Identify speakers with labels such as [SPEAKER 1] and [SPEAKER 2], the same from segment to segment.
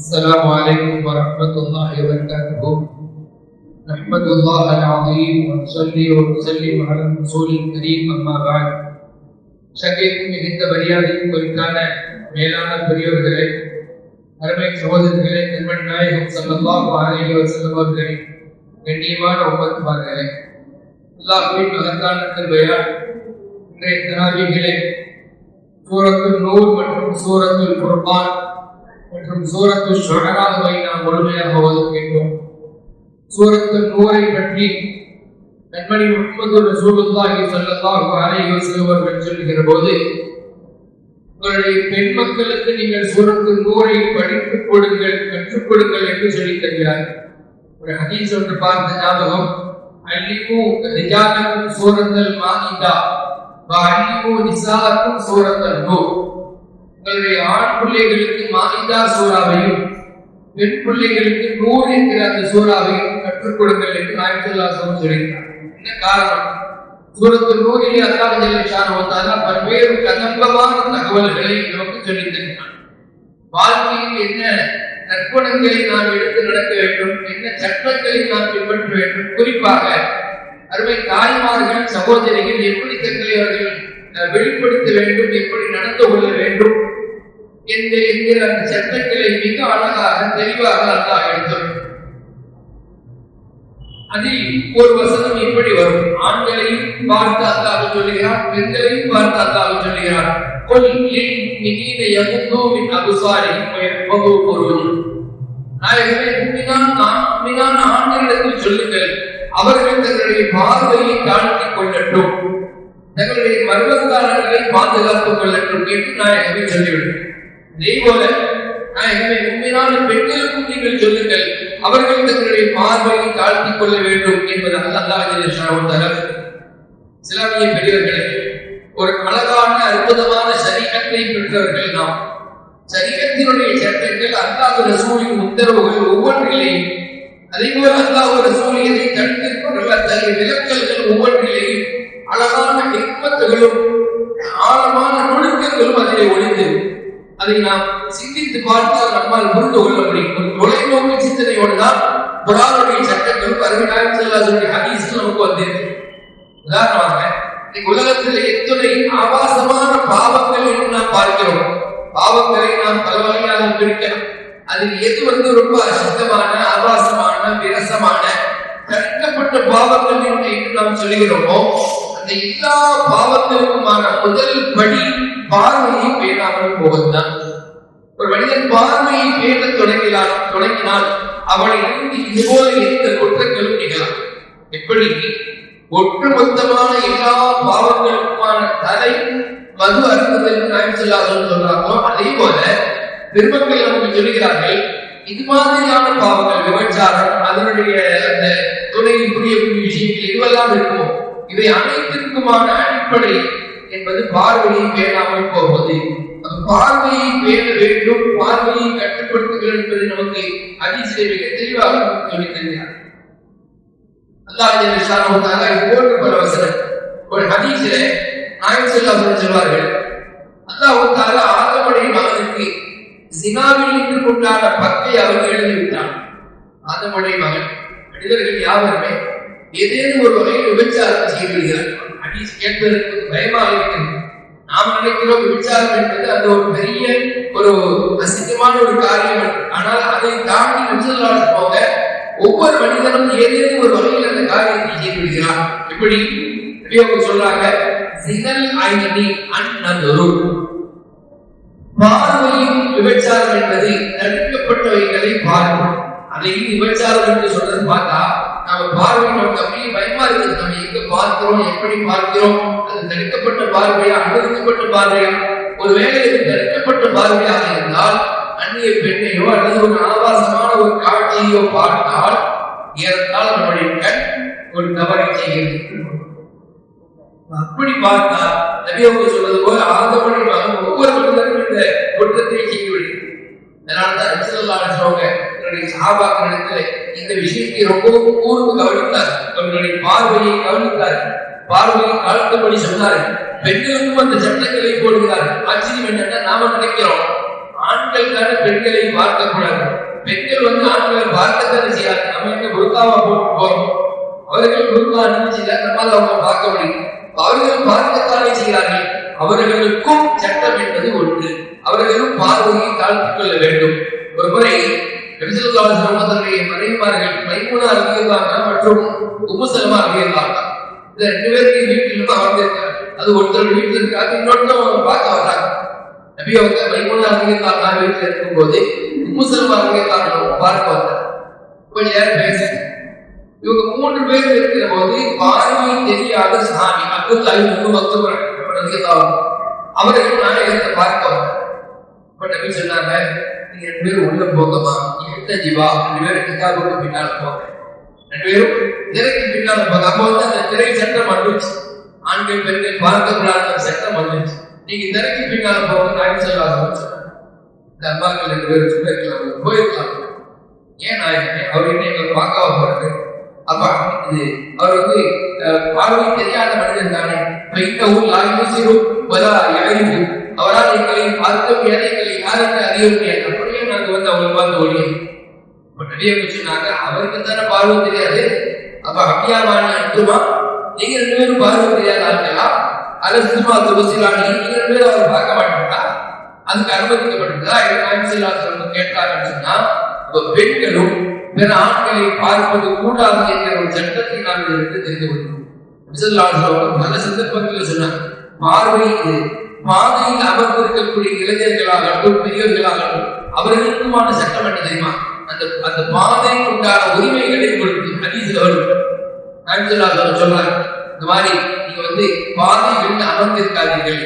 [SPEAKER 1] السلام عليكم ورحمة الله وبركاته نحمد الله العظيم ونصلي ونسلم على الرسول الكريم أما بعد சங்கைக்கும் மிகுந்த மரியாதையும் குறித்தான மேலான பெரியவர்களே அருமை சகோதரர்களே திருமண் நாயகம் சல்லல்லாஹு அலைஹி வஸல்லம் அவர்களின் கண்ணியமான உம்மத்துமார்களே அல்லாஹ்வின் மகத்தான கிருபையால் இன்றைய தராவிகளே சூரத்துல் நூர் மற்றும் சூரத்துல் குர்பான் மற்றும் சூரத்து ஷுஅராவை நாம் முழுமையாக ஓதுகின்றோம் சூரத்து நூரை பற்றி கண்மணி முகமது ரசூலுல்லாஹி ஸல்லல்லாஹு அலைஹி வஸல்லம் அவர்கள் சொல்கிற போது உங்களுடைய பெண் மக்களுக்கு நீங்கள் சூரத்து நூரை படித்துக் கொடுங்கள் கற்றுக் கொடுங்கள் என்று சொல்லி தருகிறார். ஒரு ஹதீஸ் ஒன்று பார்த்த ஞாபகம் அல்லிமு ரிஜாலக்கும் சூரத்தல் மாஇதா வஅல்லிமு நிசாக்கும் சூரத்தல் நூர். உங்களுடைய ஆண் பிள்ளைகளுக்கு மானிதா சூறாவையும் பெண் பிள்ளைகளுக்கு நூறு என்கிற அந்த சூறாவையும் கற்றுக் கொடுங்கள் என்று நாயத்துல்லாசம் சொல்கிறார் என்ன காரணம்? சூரத்து நூறிலே அல்லாஹ் ஜல்லிஷான் பல்வேறு கதம்பமான தகவல்களை நமக்கு சொல்லித் வாழ்க்கையில் என்ன நற்குணங்களை நாம் எடுத்து நடக்க வேண்டும் என்ன சட்டங்களை நாம் பின்பற்ற வேண்டும் குறிப்பாக அருமை தாய்மார்கள் சகோதரிகள் எப்படி தங்களை அவர்கள் வெளிப்படுத்த வேண்டும் எப்படி நடந்து கொள்ள வேண்டும் என்று என்கிற அந்த சட்டங்களை மிக அழகாக தெளிவாக அல்லாஹ் எடுத்துள்ளார் அதில் ஒரு வசனம் இப்படி வரும். ஆண்களையும் பார்த்து அல்லாஹ் சொல்லுகிறான் பெண்களையும் பார்த்து அல்லாஹ் சொல்லுகிறான். கொல் மிகின யகுந்தோ மின் அபுசாரி வகு பொருள் நாயகமே உண்மைதான் உண்மைதான் ஆண்களிடத்தில் சொல்லுங்கள். அவர்கள் தங்களுடைய பார்வையை தாழ்த்திக் கொள்ளட்டும். தங்களுடைய மர்மஸ்தானங்களை பாதுகாத்துக் கொள்ளட்டும் என்று நாயகமே சொல்லிவிடும் அதே போல நாயகமே உண்மையான பெண்களுக்கும் நீங்கள் சொல்லுங்கள். அவர்கள் தங்களுடைய பார்வையை தாழ்த்திக் கொள்ள வேண்டும் என்பது அல்லாஹ் தர பெரியவர்களே ஒரு அழகான அற்புதமான சரீரத்தை பெற்றவர்கள் நாம். சரீரத்தினுடைய சட்டங்கள் அல்லாஹ் ரசூலின் உத்தரவுகள் ஒவ்வொன்றிலேயும் அதே போல அல்லாஹ் ரசூல் எதை தடுத்திருக்கின்ற தனது விலக்கல்கள் ஒவ்வொன்றிலேயும் அழகான ஹிக்மத்துகளும் ஆழமான நுணுக்கங்களும் அதிலே ஒளிந்து அதை நாம் சிந்தித்து பார்த்தால் நம்மால் புரிந்து கொள்ள முடியும். ஒரு தொலைநோக்கு சிந்தனையோடு தான் குரானுடைய சட்டங்கள் அருமையாக செல்லாதவருடைய ஹதீஸ் நமக்கு வந்திருக்கு. உதாரணமாக இன்னைக்கு உலகத்தில் எத்துணை ஆபாசமான பாவங்கள் என்று நாம் பார்க்கிறோம். பாவங்களை நாம் பல வகையாக பிரிக்கலாம். அதில் எது வந்து ரொம்ப அசுத்தமான ஆபாசமான விரசமான தடுக்கப்பட்ட பாவங்கள் என்று நாம் சொல்கிறோமோ அந்த எல்லா பாவத்திற்குமான முதல் படி பார்வையை பேணாமல் போவதுதான். ஒரு மனிதன் பார்வையை பேண தொடங்கினால் தொடங்கினால் அவனிலிருந்து இதுபோல எந்த குற்றங்களும் நிகழலாம் எப்படி? ஒட்டுமொத்தமான எல்லா பாவங்களுக்குமான தலை மது அருந்துதல் நாயம் சொல்றாங்களோ அதே போல திருமக்கள் நமக்கு சொல்லுகிறார்கள் இது மாதிரியான பாவங்கள் விபச்சாரம் அதனுடைய அந்த துணையில் புரியக்கூடிய விஷயங்கள் இதுவெல்லாம் இருக்குமோ இவை அனைத்திற்குமான அடிப்படை என்பது பார்வையை பேணாமல் போவது. அந்த பார்வையை பேண வேண்டும் பார்வையை கட்டுப்படுத்துங்கள் என்பது நமக்கு அதிசய தெளிவாக நமக்கு சொல்லித் தருகிறார். அல்லாஹ் ஜல்லிஷானு தஆலா இது போன்ற பல வசனம் ஒரு ஹதீஸிலே நாயம் சொல்வார்கள் அல்லாஹ் தஆலா ஆதமுடைய மகனுக்கு ஜினாவில் நின்று கொண்டாட பத்தை அவர் எழுதி விட்டான் மகன். மனிதர்கள் யாவருமே ஏதேனும் ஒரு வகையில் விபச்சாரம் செய்யப்படுகிறார் விடுகிறார் கேட்பதற்கு பயமாக இருக்கிறது நாம் நினைக்கிறோம் விபச்சாரம் என்பது அது ஒரு பெரிய ஒரு அசிங்கமான ஒரு காரியம். ஆனால் அதை தாண்டி விபச்சாரம் போக ஒவ்வொரு மனிதனும் ஏதேனும் ஒரு வகையில் அந்த காரியத்தை செய்யப்படுகிறார் இப்படி எப்படி சொல்றாங்க சிகல் ஐனி அந்நதொரு பார்வையின் விபச்சாரம் என்பது தடுக்கப்பட்டவைகளை பார்க்கும். அதையும் விபச்சாரம் என்று சொல்றது பார்த்தா நம்ம பார்வை நமக்கு அப்படியே பயமா இருக்குது நம்ம எங்க பார்க்கிறோம் எப்படி பார்க்கிறோம்? அது தடுக்கப்பட்ட பார்வையா அனுமதிக்கப்பட்ட பார்வையா? ஒருவேளை இது தடுக்கப்பட்ட பார்வையாக இருந்தால் அந்நிய பெண்ணையோ அல்லது ஒரு ஆபாசமான ஒரு காட்சியோ பார்த்தால் ஏறத்தால் நம்முடைய கண் ஒரு தவறை செய்கிறது. அப்படி பார்த்தா நபி அவங்க சொல்றது போல ஆதவனை மகன் ஒவ்வொரு மனிதனும் இந்த குற்றத்தை செய்து விடுகிறது அதனால தான் ரசூலுல்லாஹி சொல்றாங்க தன்னுடைய சஹாபாக்கள் இந்த விஷயத்தை ரொம்ப கூர்ந்து கவனித்தார். அவர்களுடைய பார்வையை கவனித்தார். பார்வையை கலத்தபடி சொன்னார்கள் பெண்களுக்கும் அந்த சட்டங்களை போடுகிறார்கள் ஆச்சரியம் என்னன்னா நாம நினைக்கிறோம் ஆண்கள் தானே பெண்களை பார்க்க கூடாது பார்க்கத்தானே செய்யாது நம்ம என்ன குருக்காவா போட்டு போறோம்? அவர்கள் குருக்கா அனுமதிச்சில நம்மால் அவங்க பார்க்க முடியும். அவர்கள் பார்க்கத்தானே செய்கிறார்கள். அவர்களுக்கும் சட்டம் என்பது ஒன்று. அவர்களும் பார்வையை தாழ்த்திக் கொள்ள வேண்டும். ஒரு முறை தன்னுடைய மனைவிமார்கள் மைமுனா அறிவியலாங்க மற்றும் உபசலமா அறிவியலாங்க இந்த ரெண்டு பேருக்கு வீட்டில் தான் வந்திருக்காங்க அது ஒருத்தர் வீட்டில் இருக்காங்க இன்னொருத்தர் பார்க்க வர்றாங்க. நபி அவங்க மைமுனா அறிவியலாங்க வீட்டில் இருக்கும்போது உபசலமா அறிவியலாங்க பார்க்க வந்தாங்க கொஞ்ச நேரம் பேச இவங்க மூன்று பேர் இருக்கிற போது பார்வை தெரியாத சாமி அப்துல் அலி முழு மக்தூர் அவர்கள் நாயகத்தை பார்க்க வந்தாங்க இப்ப நபி சொன்னாங்க நீங்க ரெண்டு பேரும் உள்ள போகமா எட்ட ஜீவா ரெண்டு பேரும் கிதாபுக்கு பின்னால் போங்க ரெண்டு பேரும் திரைக்கு பின்னால் போங்க அப்போ வந்து அந்த திரை சட்டம் வந்துச்சு. ஆண்கள் பெண்கள் பார்க்கக்கூடாத சட்டம் வந்துச்சு. நீங்க திரைக்கு பின்னால் போங்க நாய் சொல்லாத இந்த அம்மாக்கள் ரெண்டு பேரும் சும்மா போயிருக்கலாம் ஏன் நாயகமே அவர் என்ன எங்களை பார்க்காம போறது? அப்பா இது அவர் வந்து பார்வை தெரியாத மனிதன் தானே. இந்த ஊர் லாய்வு சிறு பலா அவரால் எங்களை பார்க்க முடியாது யாருக்கு அறிய முடியாது. அப்படியே வந்து அவங்க பார்த்து ஓடியோம் இப்ப நிறைய சொன்னாங்க அவருக்கு தானே பார்வை தெரியாது. அப்ப அபியாபாணி அன்புமா? நீங்க ரெண்டு பேரும் பார்வை தெரியாத ஆட்களா அலசுமா துளசிலாணி நீங்க ரெண்டு பேரும் அவர் பார்க்க மாட்டீங்களா? அதுக்கு அனுமதிக்கப்பட்டிருந்தா எனக்கு கேட்டாங்கன்னு சொன்னா இப்ப பெண்களும் பிற ஆண்களை பார்ப்பது கூடாது என்கிற ஒரு சட்டத்தை நாங்கள் இருந்து தெரிந்து கொள்கிறோம் நல்ல சந்தர்ப்பத்தில் சொன்னாங்க பார்வை இது. பாதையில் அமர்ந்திருக்கக்கூடிய இளைஞர்களாகட்டும் பெரியவர்களாகட்டும் அவர்களுக்குமான சட்டம் என்ன தெரியுமா? அந்த அந்த பாதைக்கு உண்டான உரிமைகளை கொடுத்து ஹதீஸ்ல வரும். சொல்றாங்க இந்த மாதிரி நீங்க வந்து பாதையில் அமர்ந்திருக்காதீர்கள்.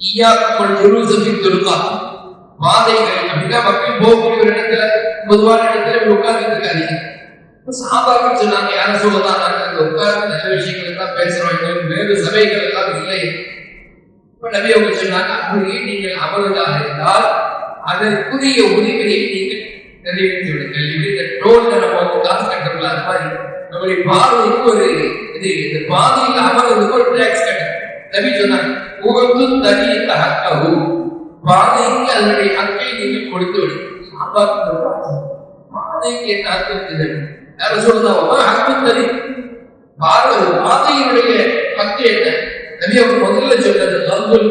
[SPEAKER 1] ஈயாக்குள் ஜுருசபின் துருக்கா பாதைகள் அப்படின்னா மக்கள் போகக்கூடிய ஒரு இடத்துல பொதுவான இடத்துல உட்கார்ந்து இருக்காதீங்க. சாபாக்கள் சொன்னாங்க யாரும் சொல்லலாம் நாங்க உட்கார்ந்து நல்ல விஷயங்கள் எல்லாம் பேசுறோம் வேறு சபைகள் எல்லாம் இல்லை. நபி அவங்க சொன்னாங்க அப்படியே நீங்கள் அமர்வதாக இருந்தால் அதற்குரிய உரிமையை நீங்கள் நிறைவேற்றி விடுங்கள் இது இந்த டோல்ல நம்ம வந்து காசு கட்டுறோம்ல அது மாதிரி நம்முடைய பாதைக்கு ஒரு இது இந்த பாதையில் அமர்வதற்கு ஒரு டேக்ஸ் கட்டணும் நபி சொன்னாங்க உங்களுக்கு தனியத்த ஹக்கவு பாதைக்கு அதனுடைய ஹக்கை நீங்கள் கொடுத்து விடுங்கள். பாதைக்கு என்ன அர்த்தம் தெரியும் யாரும் சொல்லுதான் ஹக்கு தனி. பாதையினுடைய ஹக்கு என்ன? நபி முதல்ல சொன்னது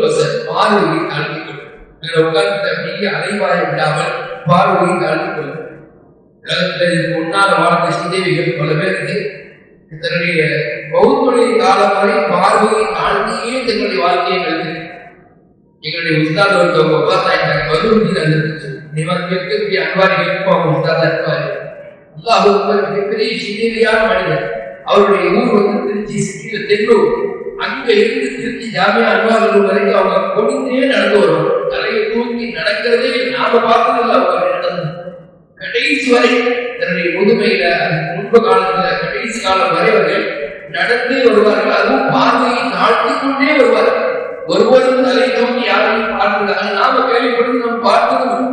[SPEAKER 1] பசர் பார்வையை தாழ்த்திக் கொள்ளும் உட்கார்ந்து அப்படியே அலைவாய் விடாமல் பார்வையை தாழ்த்திக் கொள்ளும் உலகத்தில் முன்னால வாழ்ந்த சிந்தேவிகள் பல பேருக்கு தன்னுடைய பௌத்தொழிய காலம் வரை பார்வையை தாழ்த்தியே வாழ்க்கையை கழித்து எங்களுடைய உஸ்தாத் ஒருத்தவங்க ஒப்பாத்தாயிட்டாங்க பருவத்தில் இருந்துச்சு நிவன் இருக்கக்கூடிய அன்பாரிகளுக்கும் அவங்க உஸ்தாதா இருப்பாரு மிகப்பெரிய மனிதர். அவருடைய ஊர் வந்து திருச்சி சிட்டியில தென்னூர். அங்க இருந்து திருச்சி ஜாமியா அன்வார்கள் வரைக்கும் அவங்க கொடிந்தே நடந்து வரும் தலையை தூக்கி நடக்கிறதே நாம பார்த்ததில்ல அவங்க நடந்து கடைசி வரை தன்னுடைய முதுமையில முன்பு காலத்துல கடைசி காலம் வரை அவர்கள் நடந்தே வருவார்கள். அதுவும் பார்வையை தாழ்த்தி கொண்டே வருவார்கள். ஒருவரும் தலை தூக்கி யாரையும் பார்க்கிறார்கள் நாம கேள்விப்பட்டு நாம் பார்த்ததும்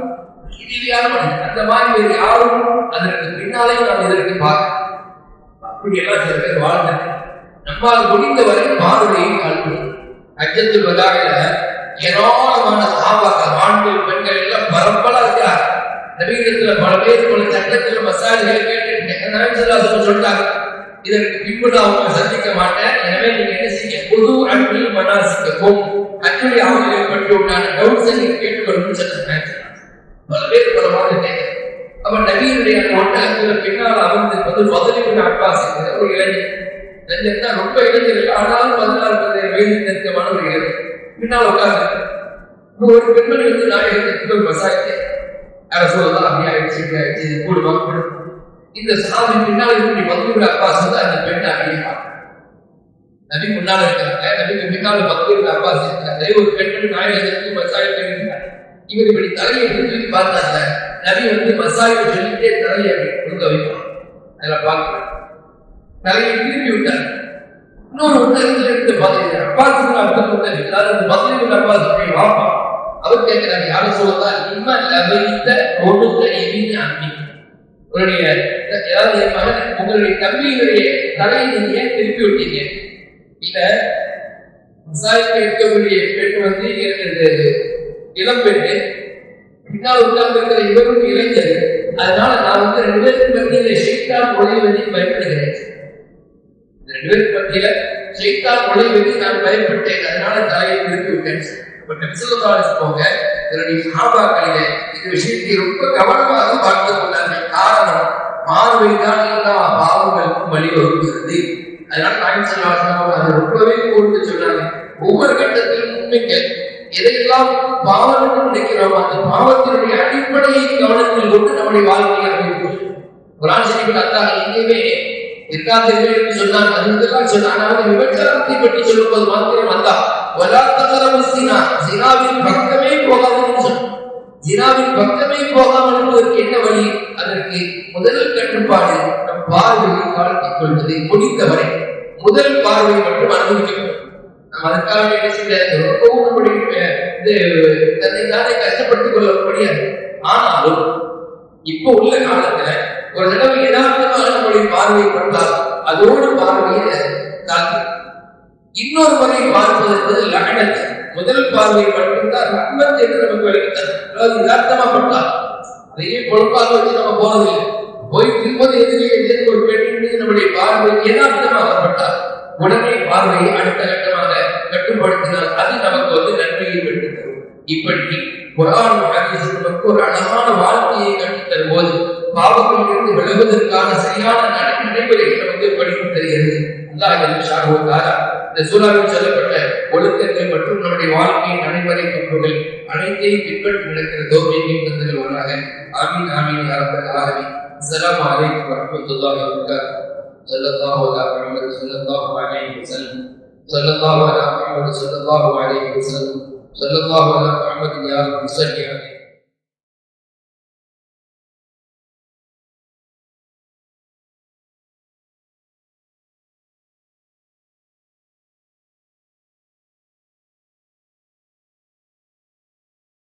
[SPEAKER 1] இறுதியான அந்த மாதிரி வேறு யாரும் அதற்கு பின்னாலே நாம் இதற்கு பார்க்க அப்படியெல்லாம் சில பேர் வாழ்ந்தாங்க நம்மால் முடிந்தவரை வரை கல்வோம் காண்போம். அஜத்தில் வதாக ஏராளமான சாபாக்கள் ஆண்கள் பெண்கள் எல்லாம் பரம்பலா இருக்கிறார் நவீனத்துல பல பேர் பல சட்டத்துல மசாஜ்கள் கேட்டு சொல்லிட்டாங்க. இதற்கு பின்பு நான் உங்களை சந்திக்க மாட்டேன். எனவே நீங்க என்ன செய்ய பொது அன்பில் மனாசிக்கும் அன்றைய ஆவலை பற்றி உண்டான டவுட்ஸை நீங்க கேட்டுக்கொள்ளணும்னு சொன்னாங்க பல பேர் பல மாதிரி கேட்க அவன் நவீனுடைய ஒட்டகத்துல பின்னால் அமர்ந்திருப்பது முதலில் அப்பாஸ் என்கிற ஒரு இளைஞர். இளைஞர் ரொம்ப இளைஞர்கள் ஆனாலும் பதினாறு பதினேழு வயது நெருக்கமான ஒரு இளைஞர் பின்னால் உட்கார்ந்து ஒரு பெண்மணி வந்து நாயகத்துக்கு போய் மசாஜ் யார அப்படி ஆயிடுச்சு இப்படி ஆயிடுச்சு இது கூடுமா கூடும் இந்த சாமி பின்னால் இப்படி மதுரை அப்பா வந்து அந்த பெண்ணை அப்படியே நபி முன்னால் இருக்கிறாங்க நபிக்கு பின்னால் மதுரை அப்பா சேர்க்கிறாங்க ஒரு பெண்மணி நாயகத்துக்கு மசாஜ் பண்ணிருக்காங்க இவர் இப்படி தலையை தூக்கி பார்த்தாங்க. நபி வந்து மசாஜ் சொல்லிட்டே தலையை கொடுக்க வைப்பான் அதில் பார்க்கலாம் தலையை திருப்பி விட்டார். இன்னொரு உத்தரத்தில் இருந்து பார்த்தீங்க அப்பாஸ் அப்துல் முத்தலிப் அதாவது மதுரை அப்பாஸ் வாப்பா? அவர் கேட்கிறார் யாரும் சொல்லலாம் இம்ம லபைத்த கொடுத்த எமின் அம்மி. உங்களுடைய ஏதாவது என் மகன் உங்களுடைய தம்பியினுடைய தலையை நீங்க ஏன் திருப்பி விட்டீங்க? இல்ல விவசாயத்தில் இருக்கக்கூடிய பெண் வந்து இளம் பெண்ணு பின்னால் உட்கார்ந்து இருக்கிற இவரும் இளைஞர். அதனால நான் வந்து ரெண்டு பேருக்கு மத்தியில ஷெய்தான் நுழைவதை பயப்படுகிறேன் ரெண்டு பேருக்கு மத்தியில ஷெய்தான் நுழைவதை நான் பயப்பட்டேன் அதனால தலையை நிறுத்தி விட்டேன். பட் நபிசுல்லாஸ் போங்க. இதனுடைய சாபாக்களிலே இந்த விஷயத்தை ரொம்ப கவனமாக பார்த்து கொண்டார்கள். காரணம் பார்வைதான் எல்லா பாவங்களுக்கும் வழிவகுக்கிறது. அதனால நாயம் சொல்லாசனம் அதை ரொம்பவே கூர்ந்து சொன்னாங்க ஒவ்வொரு கட்டத்திலும் உண்மைகள். எதையெல்லாம் பாவம் என்று நினைக்கிறோம் அந்த பாவத்தினுடைய அடிப்படையை கவனத்தில் கொண்டு நம்முடைய வாழ்க்கையை அமைப்போம் குரான் ஷரீஃபில் அல்லாஹ் எங்கேயுமே இருக்காதீர்கள் என்று சொன்னான் அதுதான் சொன்னான் அவன் விபச்சாரத்தை பற்றி சொல்லும்போது மாத்திரம் அல்லாஹ் வலா சினா. சினாவின் பக்கமே போகாதுன்னு சொன்னான் ஜினாவின் பக்கமே போகாமல் இருப்பதற்கு என்ன வழி? அதற்கு முதல் கட்டுப்பாடு நம் பார்வையை காட்டிக் கொள்வதை முடித்தவரை முதல் பார்வை மட்டும் அனுமதிக்கப்படும் நாம் அதற்காக என்ன செய்ய ரொம்பவும் நம்முடைய இது தன்னை தானே கஷ்டப்படுத்திக் கொள்ள முடியாது. ஆனாலும் இப்போ உள்ள காலத்துல ஒரு தடவை யதார்த்தமாக நம்முடைய பார்வை கொண்டால் அதோடு பார்வையை தாக்கி. இன்னொரு முறை பார்ப்பது என்பது லகனத்து முதல் பார்வை மட்டும்தான் ரஹ்மத் என்று நமக்கு விளக்கித்தரும் அதாவது யதார்த்தமா பட்டால். அதையே பொறுப்பாக வச்சு நம்ம போறதில்லை போய் திரும்பது எதிரே எதிர்த்து ஒரு பெண் மீது நம்முடைய பார்வை யதார்த்தமாக பட்டால் உடனே பார்வையை அடுத்த கட்டமாக கட்டுப்படுத்தினால் அது நமக்கு வந்து நன்மையை பெற்று தரும் இப்படி குரான் நமக்கு ஒரு அழகான வாழ் பாவங்களிலிருந்து விலகுவதற்கான சரியான நடைமுறைகளை நமக்கு அல்லாஹ் ஜல்ல இந்த சூறாவில் சொல்லப்பட்ட ஒழுக்கங்கள் மற்றும் நம்முடைய வாழ்க்கையின் நடைமுறை பண்புகள் அனைத்தையும் பின்பற்றி நடக்கிற தோல்வியை தந்தல் ஆமீன் ஆமீன் ஆகவே السلام عليكم ورحمة الله وبركاته صلى الله على محمد صلى الله عليه وسلم صلى الله على محمد صلى الله عليه وسلم صلى الله على محمد يا رب صل عليه